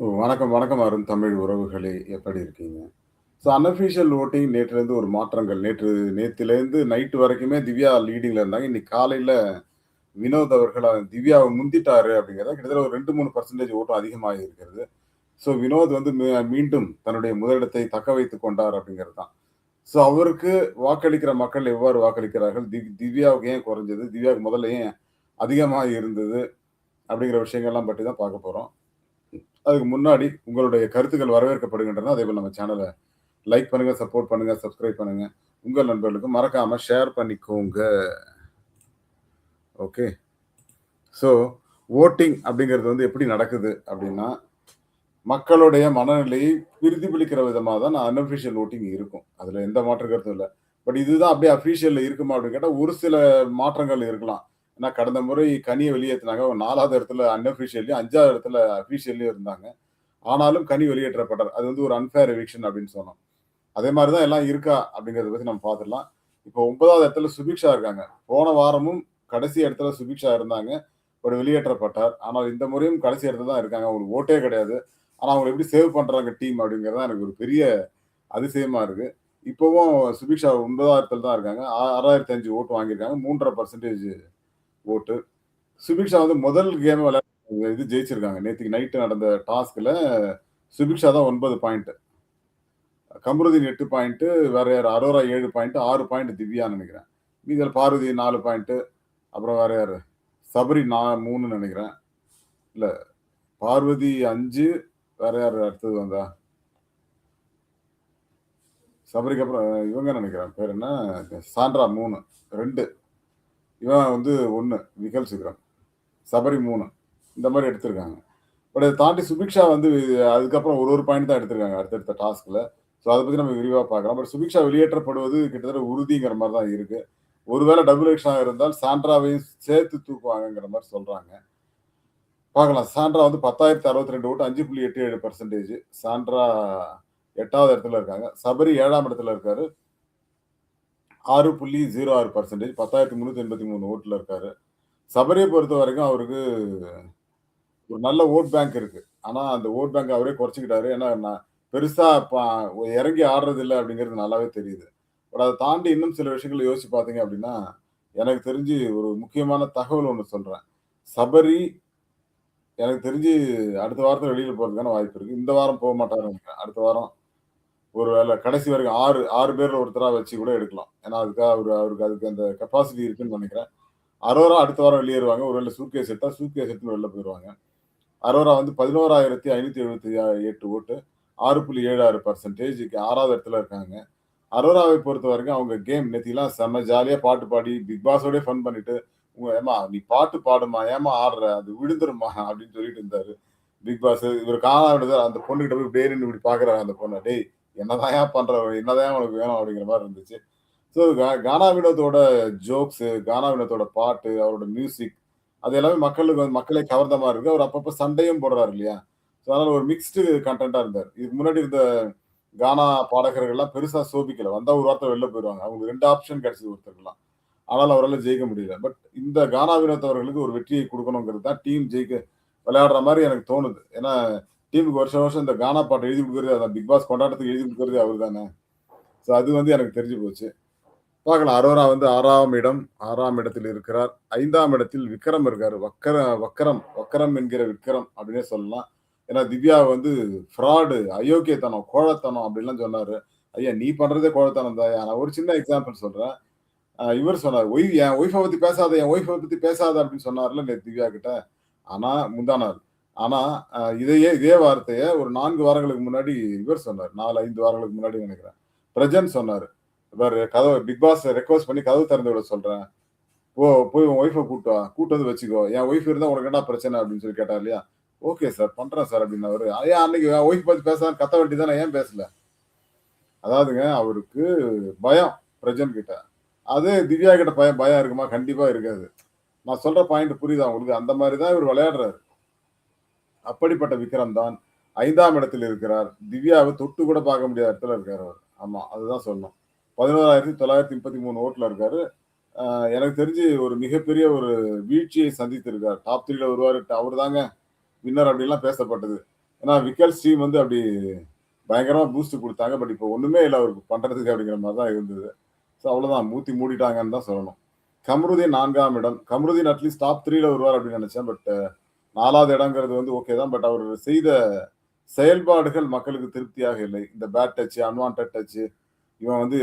ஓ! வணக்கம், வணக்கம் அருண் தமிழ் உறவுகளே! எப்படி இருக்கீங்க? ஸோ அன்அஃபிஷியல் ஓட்டிங் நேற்றுலேருந்து ஒரு மாற்றங்கள். நேற்று நேற்றுலேருந்து நைட்டு வரைக்குமே திவ்யா லீடிங்ல இருந்தாங்க. இன்னைக்கு காலையில வினோத் அவர்கள் திவ்யாவை முந்திட்டாரு அப்படிங்கிறத கிட்டத்தட்ட ஒரு ரெண்டு மூணு பர்சன்டேஜ் ஓட்டம் அதிகமாக இருக்கிறது. ஸோ வினோத் வந்து மீ மீண்டும் தன்னுடைய முதலிடத்தை தக்க வைத்து கொண்டார் அப்படிங்கிறது தான். ஸோ அவருக்கு வாக்களிக்கிற மக்கள் எவ்வாறு வாக்களிக்கிறார்கள்? திவ் திவ்யாவுக்கு ஏன் குறைஞ்சது? திவ்யாவுக்கு முதல்ல ஏன் அதிகமாக இருந்தது? அப்படிங்கிற விஷயங்கள்லாம் பற்றி தான் பார்க்க போகிறோம் அதுக்கு முன்னாடி உங்களுடைய கருத்துக்கள் வரவேற்கப்படுகின்றன. அதேபோல நம்ம சேனலை லைக் பண்ணுங்க, சப்போர்ட் பண்ணுங்க, சப்ஸ்கிரைப் பண்ணுங்க. உங்கள் நண்பர்களுக்கு மறக்காம ஷேர் பண்ணிக்கோங்க. ஓகே. ஸோ வோட்டிங் அப்படிங்கிறது வந்து எப்படி நடக்குது அப்படின்னா, மக்களுடைய மனநிலையை பிரதிபலிக்கிற விதமாக தான் அன்அஃபிஷியல் ஓட்டிங் இருக்கும். அதில் எந்த மாற்று கருத்தும் இல்லை பட் இதுதான் அப்படியே அஃபீஷியலில் இருக்குமா அப்படின்னு கேட்டால் ஒரு சில மாற்றங்கள் இருக்கலாம். ஏன்னா கடந்த முறை கனியை வெளியேற்றினாங்க ஒரு நாலாவது இடத்துல அன்அஃபிஷியல்லயும், 5வது இடத்துல அஃபிஷியல்லையும் இருந்தாங்க. ஆனாலும் கனி வெளியேற்றப்பட்டார். அது வந்து ஒரு அன்ஃபேர் எவிக்ஷன் அப்படின்னு சொன்னோம். அதே மாதிரி தான் எல்லாம் இருக்கா அப்படிங்கிறத பற்றி நம்ம பார்த்துடலாம். இப்போ ஒன்பதாவது இடத்துல சுபிக்ஷா இருக்காங்க. போன வாரமும் கடைசி இடத்துல சுபிக்ஷா இருந்தாங்க. பட் வெளியேற்றப்பட்டார். ஆனால் இந்த முறையும் கடைசி இடத்துல தான் இருக்காங்க. அவங்களுக்கு ஓட்டே கிடையாது. ஆனால் அவங்க எப்படி சேவ் பண்ணுறாங்க டீம் அப்படிங்கிறது தான் எனக்கு ஒரு பெரிய அதிசயமாக இருக்குது இப்போவும் சுபிக்ஷா 9வது இடத்துல தான் இருக்காங்க. ஆ 6005 ஓட்டு வாங்கியிருக்காங்க. 3 1/2% ஓட்டு. சுபிக்ஷா வந்து முதல் கேம் விளையா இது ஜெயிச்சிருக்காங்க. நேற்றுக்கு நைட்டு நடந்த டாஸ்கில் சுபிக்ஷா தான் ஒன்பது பாயிண்ட்டு கமருதீன் எட்டு பாயிண்ட்டு வேற யார் அரோரா ஏழு பாயிண்ட். ஆறு பாயிண்ட் திவ்யான்னு நினைக்கிறேன் மீதில் பார்வதி நாலு பாயிண்ட்டு அப்புறம் வேற யார் சபரி நா மூணுன்னு நினைக்கிறேன் இல்லை பார்வதி அஞ்சு வேற யார் அடுத்தது வந்தா? சபரிக்கு அப்புறம் இவங்க நினைக்கிறேன் பேர் என்ன? சாண்ட்ரா 3 2 இவன் வந்து ஒன்று நிகழ் சிகரம் சபரி மூணு இந்த மாதிரி எடுத்திருக்காங்க. பட் அதை தாண்டி சுபிக்ஷா வந்து அதுக்கப்புறம் ஒரு ஒரு பாயிண்ட் தான் எடுத்திருக்காங்க அடுத்தடுத்த டாஸ்கில் ஸோ அதை பற்றி நம்ம விரிவாக பார்க்கலாம். பட் சுபிக்ஷா வெளியேற்றப்படுவது கிட்டத்தட்ட உறுதிங்கிற மாதிரி தான் இருக்குது ஒருவேளை டபுள் எக்ஷனாக இருந்தால் சாண்ட்ராவையும் சேர்த்து தூக்குவாங்கங்கிற மாதிரி சொல்கிறாங்க பார்க்கலாம். சாண்ட்ரா வந்து 10,062 ஓட்டு 5.87% சாண்ட்ரா எட்டாவது இடத்துல இருக்காங்க. சபரி ஏழாம் இடத்துல இருக்காரு. ஆறு புள்ளி ஜீரோ ஆறு பர்சன்டேஜ் பத்தாயிரத்தி முந்நூற்றி எண்பத்தி மூணு ஓட்டில் இருக்கார். சபரியை பொறுத்த வரைக்கும் அவருக்கு ஒரு நல்ல ஓட் பேங்க் இருக்குது ஆனால் அந்த ஓட் பேங்க் அவரே குறைச்சிக்கிட்டாரு. ஏன்னா நான் பெருசாக ப இறங்கி ஆடுறது இல்லை அப்படிங்கிறது நல்லாவே தெரியுது. பட் அதை தாண்டி இன்னும் சில விஷயங்களை யோசிச்சு பார்த்தீங்க அப்படின்னா, எனக்கு தெரிஞ்சு ஒரு முக்கியமான தகவல் ஒன்று சொல்கிறேன் சபரி எனக்கு தெரிஞ்சு அடுத்த வாரத்தில் வெளியில் போகிறதுக்கான வாய்ப்பு இருக்குது இந்த வாரம் போக மாட்டாருன்னு அடுத்த வாரம் ஒரு வேள கடைசி வரைக்கும் 6 6 பேர்ல ஒருத்தராக வச்சு கூட எடுக்கலாம். ஏன்னா அதுக்காக அவரு அவருக்கு அதுக்கு அந்த கெப்பாசிட்டி இருக்குன்னு நினைக்கிறேன் அரோரா அடுத்த வாரம் வெளியேறுவாங்க. ஒருவேள சூட்கேஸ் எடுத்தா சூட்கேஸ் எடுத்துன்னு வெளில போயிடுவாங்க அரோரா வந்து 11,578 ஓட்டு 6.76% 6வது இடத்துல இருக்காங்க. அரோராவை பொறுத்த வரைக்கும் அவங்க கேம் நேத்திலாம் செம்ம ஜாலியாக பாட்டு பாடி பிக் பாஸோடய ஃபன் பண்ணிட்டு, உங்க "ஏம்மா நீ பாட்டு பாடுமா, ஏம்மா ஆடுற? அது விழுந்துரும்மா" அப்படின்னு சொல்லிட்டு இருந்தாரு. பிக் பாஸ் இவர் காணாம அந்த பொண்ணுகிட்ட போய் பேருன்னு இப்படி பார்க்குறாரு அந்த பொண்ணை "டேய் என்னதான் பண்ற? என்னதான் உனக்கு வேணும்?" அப்படிங்கிற மாதிரி இருந்துச்சு. ஸோ கா கானா வினோத்தோட ஜோக்ஸ், கானா வினோத்தோட பாட்டு, அவரோட மியூசிக் அது எல்லாமே மக்களுக்கு வந்து மக்களை கவர்ந்த மாதிரி இருக்கு. அவர் அப்பப்போ சண்டையும் போடுறாரு இல்லையா? ஸோ அதனால ஒரு மிக்ஸ்டு கண்டென்ட்டாக இருந்தார் இதுக்கு முன்னாடி இருந்த கானா பாடகர்கள்லாம் பெருசாக சோபிக்கல. வந்தால் ஒரு வார்த்தை வெளில போயிடுவாங்க அவங்களுக்கு ரெண்டு ஆப்ஷன் கிடைச்சது ஒருத்தருக்குலாம். ஆனால் அவரால் ஜெயிக்க முடியல. பட் இந்த கானா வினோத் அவர்களுக்கு ஒரு வெற்றியை கொடுக்கணுங்கிறது தான் டீம் ஜெயிக்க விளையாடுற மாதிரி எனக்கு தோணுது. ஏன்னா டீமுக்கு வருஷம் வருஷம் இந்த கானா பாட்டை எழுதி கொடுக்குறது அதான். பிக் பாஸ் கொண்டாட்டத்துக்கு எழுதி கொடுக்குறது அவரு தானே. ஸோ அது வந்து எனக்கு தெரிஞ்சு போச்சு. பார்க்கலாம். அரோரா வந்து ஆறாம் இடம் ஆறாம் இடத்தில் இருக்கிறார். ஐந்தாம் இடத்தில் விக்ரம் இருக்காரு. வக்கர வக்கரம் வக்கரம் என்கிற விக்ரம் அப்படின்னே சொல்லலாம். ஏன்னா திவ்யா வந்து ஃப்ராடு, அயோக்கியத்தனம், கோழத்தனம் அப்படின்லாம் சொன்னாரு. ஐயா நீ பண்றதே கோழத்தனம் தான் நான் ஒரு சின்ன எக்ஸாம்பிள் சொல்றேன். இவர் சொன்னார் ஒய் என் ஒய்ஃபை பத்தி பேசாத, என் ஒய்ஃபை பத்தி பேசாத அப்படின்னு சொன்னார்ல நேத்து திவ்யா கிட்ட. ஆனா முந்தானார் ஆனா இதையே இதே வார்த்தைய ஒரு நான்கு வாரங்களுக்கு முன்னாடி இவர் சொன்னார் நாலு ஐந்து வாரங்களுக்கு முன்னாடி நினைக்கிறேன் பிரஜன் சொன்னார் இவர் கதவை பிக் பாஸ் ரெக்வஸ்ட் பண்ணி கதவு திறந்து விட சொல்றேன். ஓ போய் உன் ஒய்ஃபை கூட்டு வா. கூட்டு வந்து வச்சுக்கோ. என் ஒய்ஃப் இருந்தால் உனக்கு என்ன பிரச்சனை அப்படின்னு சொல்லி கேட்டார் இல்லையா? ஓகே சார் பண்றேன் சார் அப்படின்னாரு. ஏன் அன்னைக்கு என் ஒய்ஃப் பத்தி பேச கத்த வேண்டியது தானே ஏன் பேசல? அதாவதுங்க அவருக்கு பயம் பிரஜன் கிட்ட. அது திவ்யா கிட்ட பயம் பயம் இருக்குமா? கண்டிப்பா இருக்காது. நான் சொல்ற பாயிண்ட் புரியுதா உங்களுக்கு? அந்த மாதிரி தான் இவர் விளையாடுறாரு. அப்படிப்பட்ட விக்ரம் தான் ஐந்தாம் இடத்தில் இருக்கிறார். திவ்யாவை தொட்டு கூட பார்க்க முடியாத இடத்துல இருக்கார் அவர். ஆமாம் அதுதான் சொல்லணும். 11,933 ஓட்டுல இருக்காரு. இருக்கார் எனக்கு தெரிஞ்சு ஒரு மிகப்பெரிய ஒரு வீழ்ச்சியை சந்தித்திருக்கார். டாப் த்ரீல வருவார் அவர் தாங்க வின்னர் அப்படின்லாம் பேசப்பட்டது. ஏன்னா விக்கல்ஸ் டீம் வந்து அப்படி பயங்கரமாக பூஸ்ட் கொடுத்தாங்க பட் இப்போ ஒன்றுமே இல்லை அவருக்கு பண்ணுறதுக்கு அப்படிங்கிற மாதிரி தான் இருந்தது. ஸோ அவ்வளோதான் மூத்தி மூடிட்டாங்கன்னு தான் சொல்லணும். கமருதீன் நான்காம் இடம். கமருதீன் அட்லீஸ்ட் டாப் த்ரீல வருவார் அப்படின்னு நினச்சேன் பட் நாலாவது இடங்கிறது வந்து ஓகே தான். பட் அவர் செய்த செயல்பாடுகள் மக்களுக்கு திருப்தியாக இல்லை. இந்த பேட் டச்சு அன்வான்டட் டச்சு இவன் வந்து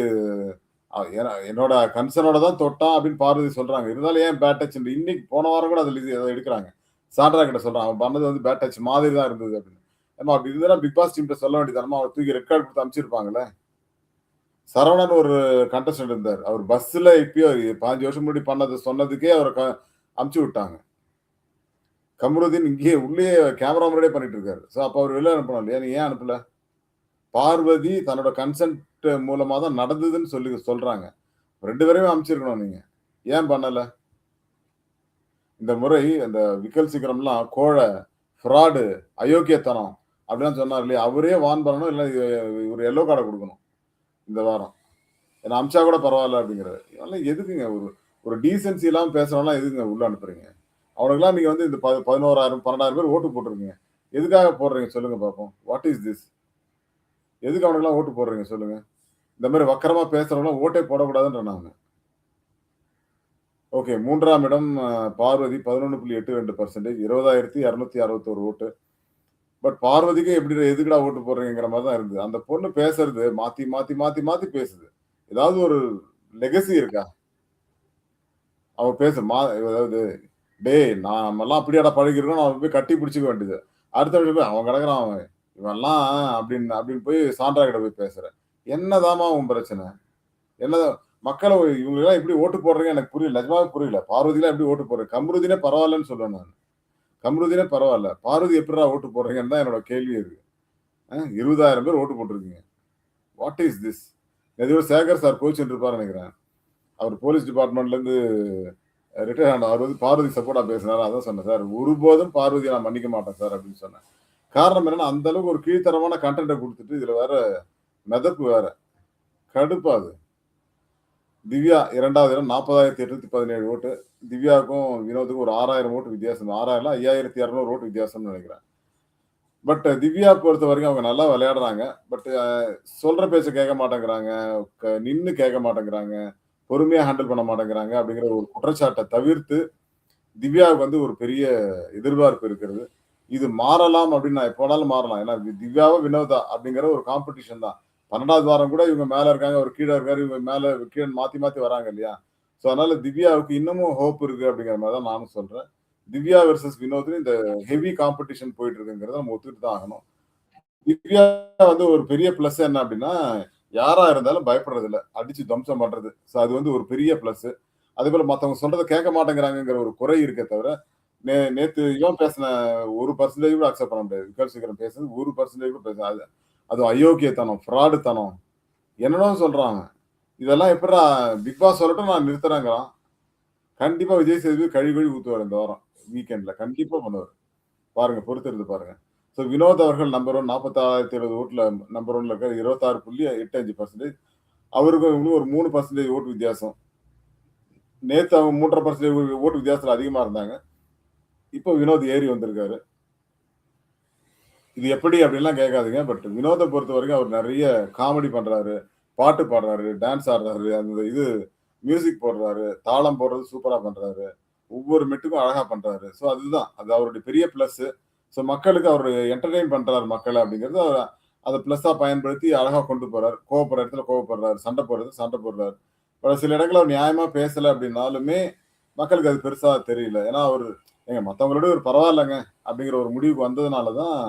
என்னோட கன்சர்னோட தான் தொட்டான் அப்படின்னு பார்வதி சொல்றாங்க. இருந்தாலும் ஏன் பேட் டச் இன்னைக்கு போன வாரம் கூட அதில் இது எடுக்கிறாங்க சாண்ட்ரா கிட்ட சொல்றான். அவன் பண்ணது வந்து பேட் டச் மாதிரி தான் இருந்தது அப்படின்னு. ஏம்மா அப்படி இருந்தாலும் பிக் பாஸ் டீம்கிட்ட சொல்ல வேண்டியதுதானம்மா. அவர் தூக்கி ரெக்கார்ட் கொடுத்து அமைச்சிருப்பாங்களே சரவணன் ஒரு கண்டஸ்டன்ட் இருந்தார். அவர் பஸ்ல இப்பயோ பாஞ்சு வருஷம் முன்னாடி பண்ணது சொன்னதுக்கே அவரை க அனுப்பிச்சு விட்டாங்க. கமருதீன் இங்கேயே உள்ளேயே கேமரா முன்னாடியே பண்ணிட்டு இருக்காரு. ஸோ அப்போ அவர் வெளியே அனுப்பணும் இல்லையா? நீ ஏன் அனுப்பல? பார்வதி தன்னோட கன்சென்ட் மூலமாக தான் நடந்ததுன்னு சொல்லி சொல்றாங்க. ரெண்டு பேரையும் அனுப்பிச்சிருக்கணும் நீங்க. ஏன் பண்ணல? இந்த முறை அந்த விக்கல் சிகரம்லாம் கோழ, ஃப்ராடு, அயோக்கியத்தனம் அப்படிலாம் சொன்னார் இல்லையா? அவரே வான் பண்ணணும். இல்லை ஒரு எல்லோ கார்டை கொடுக்கணும் இந்த வாரம். ஏன்னா அனுப்பிச்சா கூட பரவாயில்ல அப்படிங்கிறது அதெல்லாம் எதுக்குங்க? ஒரு ஒரு டீசென்சி இல்லாமல் பேசுகிறவங்களாம் எதுக்குங்க உள்ள அனுப்புறீங்க? அவனுக்கெல்லாம் நீங்க வந்து இந்த ப 11,000 12,000 பேர் ஓட்டு போட்டுருக்கீங்க. எதுக்காக போடுறீங்க சொல்லுங்க பார்ப்போம். What is this? எதுக்கு அவனுக்கெல்லாம் ஓட்டு போடுறீங்க சொல்லுங்க? இந்த மாதிரி வக்கரமா பேசுறவங்களாம் ஓட்டே போடக்கூடாதுன்றாங்க ஓகே மூன்றாம் இடம் பார்வதி 11.82% 20,261 ஓட்டு. பட் பார்வதிக்கு எப்படி எதுக்குடா ஓட்டு போடுறீங்கங்கிற மாதிரி தான் இருந்தது. அந்த பொண்ணு பேசுறது மாத்தி, மாத்தி, மாத்தி, மாத்தி பேசுது. ஏதாவது ஒரு லெகசி இருக்கா? அவ பேச மா அதாவது டேய் நாமெல்லாம் அப்படியாடா பழகிருக்கோம். அவன போய் கட்டி பிடிச்சிக்க வேண்டியது. அடுத்த போய் அவன் கிடக்குறான் அவன். இவன்லாம் அப்படின்னு அப்படின்னு போய் சாண்ட்ரா கிட்ட போய் பேசுறேன் என்னதாம்மா உன் பிரச்சனை? என்னதான் மக்களை இவங்களெல்லாம் எப்படி ஓட்டு போடுறீங்க எனக்கு புரியல. நிஜமாவே புரியல. பார்வதிலாம் எப்படி ஓட்டு போடுறேன் கம்ருதினே பரவாயில்லன்னு சொல்லுவேன் நான் கம்ருதினே பரவாயில்ல பார்வதி எப்படிடா ஓட்டு போடுறீங்கன்னு தான் என்னோட கேள்வி இருக்கு. இருபதாயிரம் பேர் ஓட்டு போட்டுருக்கீங்க. What is this? ஏதோ சேகர் சார் கோச்சுட்டு இருப்பார் நினைக்கிறேன் அவர் போலீஸ் டிபார்ட்மெண்ட்லேருந்து ரிட்டையர் ஆன அவர் வந்து பார்வதி சப்போர்ட்டா பேசினார் அதான் சொன்னேன் சார். ஒருபோதும் பார்வதியை நான் மன்னிக்க மாட்டேன் சார் அப்படின்னு சொன்னேன். காரணம் என்னன்னா, அந்த அளவுக்கு ஒரு கீழ்த்தரமான கண்டென்ட்டை கொடுத்துட்டு இதுல வேற மெதப்பு வேற. கடுப்பாது திவ்யா இரண்டாவது இடம் 40,817 ஓட்டு. திவ்யாவுக்கும் வினோத்துக்கும் ஒரு 6,000 ஓட்டு வித்தியாசம். 6,000 5,200 ஓட்டு வித்தியாசம்னு நினைக்கிறேன் பட் திவ்யா பொறுத்தவரைக்கும் அவங்க நல்லா விளையாடுறாங்க. பட் சொல்ற பேச்சை கேட்க மாட்டேங்கிறாங்க. க கேட்க மாட்டேங்கிறாங்க. பொறுமையா ஹேண்டில் பண்ண மாட்டேங்கிறாங்க அப்படிங்கிற ஒரு குற்றச்சாட்டை தவிர்த்து, திவ்யாவுக்கு வந்து ஒரு பெரிய எதிர்பார்ப்பு இருக்கிறது. இது மாறலாம் அப்படின்னு நான் எப்ப வேணாலும் மாறலாம். ஏன்னா திவ்யாவா, வினோதா அப்படிங்கிற ஒரு காம்படிஷன் தான். 12வது வாரம் கூட இவங்க மேல இருக்காங்க. அவர் கீழே இருக்காரு. இவங்க மேல கீழே மாத்தி மாத்தி வராங்க இல்லையா? ஸோ அதனால திவ்யாவுக்கு இன்னமும் ஹோப் இருக்கு அப்படிங்கிற மாதிரி தான் நானும் சொல்றேன். திவ்யா வெர்சஸ் வினோத்னு இந்த ஹெவி காம்படிஷன் போயிட்டு இருக்குங்கிறத நம்ம ஒத்துட்டு தான் ஆகணும். திவ்யா வந்து ஒரு பெரிய பிளஸ் என்ன அப்படின்னா, யாரா இருந்தாலும் பயப்படுறதில்ல. அடிச்சு துவம்சம் பண்றது. ஸோ அது வந்து ஒரு பெரிய பிளஸ். அதேபோல மற்றவங்க சொல்றத கேட்க மாட்டேங்கிறாங்கங்கிற ஒரு குறை இருக்கே தவிர, நே நேத்து இவன் பேசின ஒரு பர்சன்டேஜ் கூட அக்செப்ட் பண்ண முடியாது. விக்கல் சீக்கிரம் பேசுறது ஒரு பர்சன்டேஜ் கூட பேச அது அதுவும் அயோக்கியத்தனம், ஃப்ராடு தனம். என்னடோ சொல்றாங்க இதெல்லாம் எப்படா பிக் பாஸ் சொல்லட்டும் நான் நிறுத்துறேங்கிறான். கண்டிப்பா விஜய் சேதுபதி கழி கழி ஊத்துவார் இந்த வாரம். வீக்கெண்ட்ல. கண்டிப்பா பண்ணுவார் பாருங்க பொறுத்திருந்து பாருங்க. ஸோ வினோத் அவர்கள் நம்பர் ஒன் நாற்பத்தாறாயிரத்தி எழுபது ஓட்டில் நம்பர் ஒன்ல இருக்கார் இருபத்தாறு புள்ளி எட்டு அஞ்சு பர்சன்டேஜ் அவருக்கும் இவங்களுக்கும் ஒரு மூணு பர்சன்டேஜ் ஓட்டு வித்தியாசம். நேற்று அவங்க 3.5% ஓட்டு வித்தியாசத்தில் அதிகமாக இருந்தாங்க. இப்போ வினோத் ஏறி வந்திருக்காரு. இது எப்படி அப்படின்லாம் கேட்காதுங்க பட் வினோதம் பொறுத்த வரைக்கும் அவர் நிறைய காமெடி பண்ணுறாரு பாட்டு பாடுறாரு. டான்ஸ் ஆடுறாரு. அந்த இது மியூசிக் போடுறாரு. தாளம் போடுறது சூப்பராக பண்ணுறாரு ஒவ்வொரு மெட்டுக்கும் அழகாக பண்ணுறாரு ஸோ அதுதான். அது அவருடைய பெரிய ப்ளஸ்ஸு ஸோ மக்களுக்கு அவர் என்டர்டெயின் பண்றாரு மக்களை அப்படிங்கிறது அவர் அதை பிளஸ்ஸா பயன்படுத்தி அழகா கொண்டு போகிறார் கோவப்படுற இடத்துல கோவப்படுறாரு. சண்டை போடுறது சண்டை போடுறாரு. பல சில இடங்களில் அவர் நியாயமா பேசல அப்படின்னாலுமே, மக்களுக்கு அது பெருசா தெரியல. ஏன்னா அவர் எங்க மற்றவங்களோட ஒரு பரவாயில்லைங்க பரவாயில்லங்க அப்படிங்கிற ஒரு முடிவுக்கு வந்ததுனால தான்,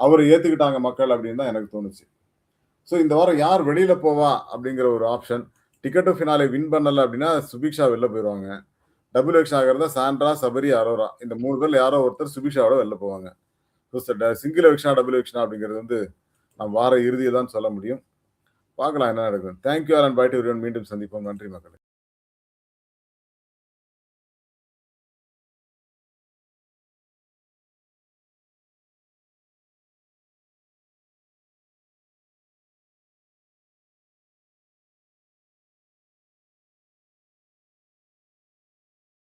அவர் ஏத்துக்கிட்டாங்க மக்கள் அப்படின்னு தான் எனக்கு தோணுச்சு. ஸோ இந்த வாரம் யார் வெளியில போவா அப்படிங்கிற ஒரு ஆப்ஷன். டிக்கெட் ஃபினாலே வின் பண்ணலை அப்படின்னா சுபிக்ஷா வெளில போயிடுவாங்க டபுள் எக்ஷன் ஆகிறதா சாண்ட்ரா, சபரி, அரோரா. இந்த மூணு பேர்ல யாரோ ஒருத்தர் சுபிஷாவோட வெளில போவாங்க. சிங்கிள் எலக்ஷனா, டபுள் எலக்ஷனா அப்படிங்கிறது வந்து நம்ம வார இறுதியை தான் சொல்ல முடியும். பார்க்கலாம் என்ன நடக்கும் தேங்க் யூ அண்ட் பை மீண்டும் சந்திப்போம். நன்றி மக்களே.